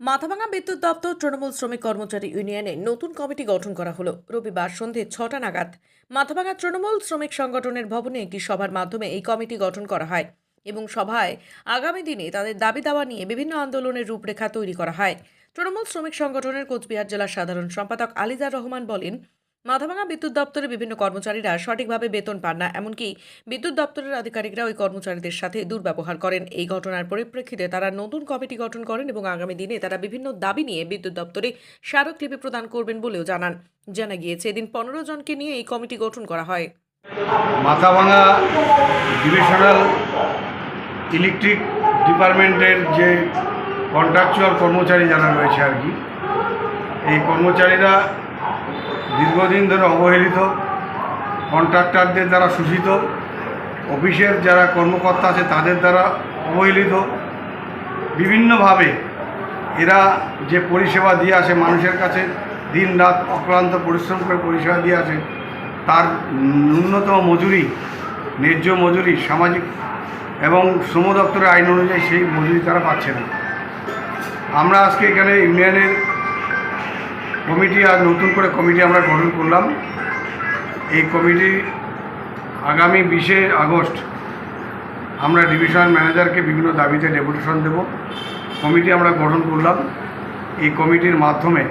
মাথাভাঙা বিদ্যুৎ দপ্তর তৃণমূল শ্রমিক কর্মচারী ইউনিয়নে নতুন কমিটি গঠন করা হলো। রবিবার সন্ধে ছটা নাগাদ মাথাভাঙা তৃণমূল শ্রমিক সংগঠনের ভবনে একটি সভার মাধ্যমে এই কমিটি গঠন করা হয় এবং সভায় আগামী দিনে তাদের দাবি দাওয়া নিয়ে বিভিন্ন আন্দোলনের রূপরেখা তৈরি করা হয়। তৃণমূল শ্রমিক সংগঠনের কোচবিহার জেলার সাধারণ সম্পাদক আলিজার রহমান বলেন মাথাভাঙা বিদ্যুৎ দপ্তরের বিভিন্ন কর্মচারীরা সঠিকভাবে বেতন পান না, এমনকি বিদ্যুৎ দপ্তরের আধিকারিকরা ওই কর্মচারীদের সাথে দুর্ব্যবহার করেন। এই ঘটনার পরিপ্রেক্ষিতে তারা নতুন কমিটি গঠন করেন এবং আগামী দিনে তারা বিভিন্ন দাবি নিয়ে বিদ্যুৎ দপ্তরে স্মারকলিপি প্রদান করবেন বলেও জানান। জানা গিয়েছে, এদিন পনেরো জনকে নিয়ে এই কমিটি গঠন করা হয়। মাথাভাঙা ডিভিশনাল ইলেকট্রিক ডিপার্টমেন্টের যে কন্ট্রাকচুয়াল কর্মচারী যারা রয়েছে আর কি, এই কর্মচারীরা দীর্ঘদিন ধরে অবহেলিত কন্ট্রাক্টরদের দ্বারা শোষিত, অফিসের যারা কর্মকর্তা আছে তাদের দ্বারা অবহেলিত। বিভিন্নভাবে এরা যে পরিষেবা দিয়ে আসে মানুষের কাছে, দিন রাত অক্লান্ত পরিশ্রম করে পরিষেবা দিয়ে আসে, তার ন্যূনতম মজুরি, ন্যায্য মজুরি, সামাজিক এবং শ্রম দপ্তরের আইন অনুযায়ী সেই মজুরি তারা পাচ্ছে না। আমরা আজকে এখানে ইউনিয়নের কমিটি আর নতুন করে কমিটি আমরা গঠন করলাম। এই কমিটি আগামী বিশে আগস্ট আমরা ডিভিশনাল ম্যানেজারকে বিভিন্ন দাবিতে ডেপুটেশন দেব। কমিটি আমরা গঠন করলাম। এই কমিটির মাধ্যমে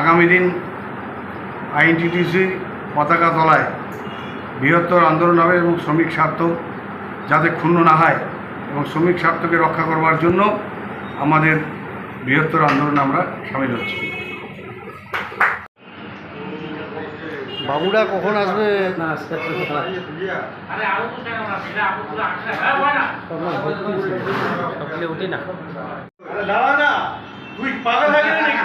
আগামী দিন আইনটিটিসি পতাকা তলায় বৃহত্তর আন্দোলন হবে এবং শ্রমিক স্বার্থ যাতে ক্ষুণ্ণ না হয় এবং শ্রমিক স্বার্থকে রক্ষা করবার জন্য আমাদের বৃহত্তর আন্দোলন আমরা সামিল হচ্ছি। বাবুরা কখন আসবে? সকালে উঠি না। দাঁড়া না তুই পাগল হয়ে গেলি নাকি?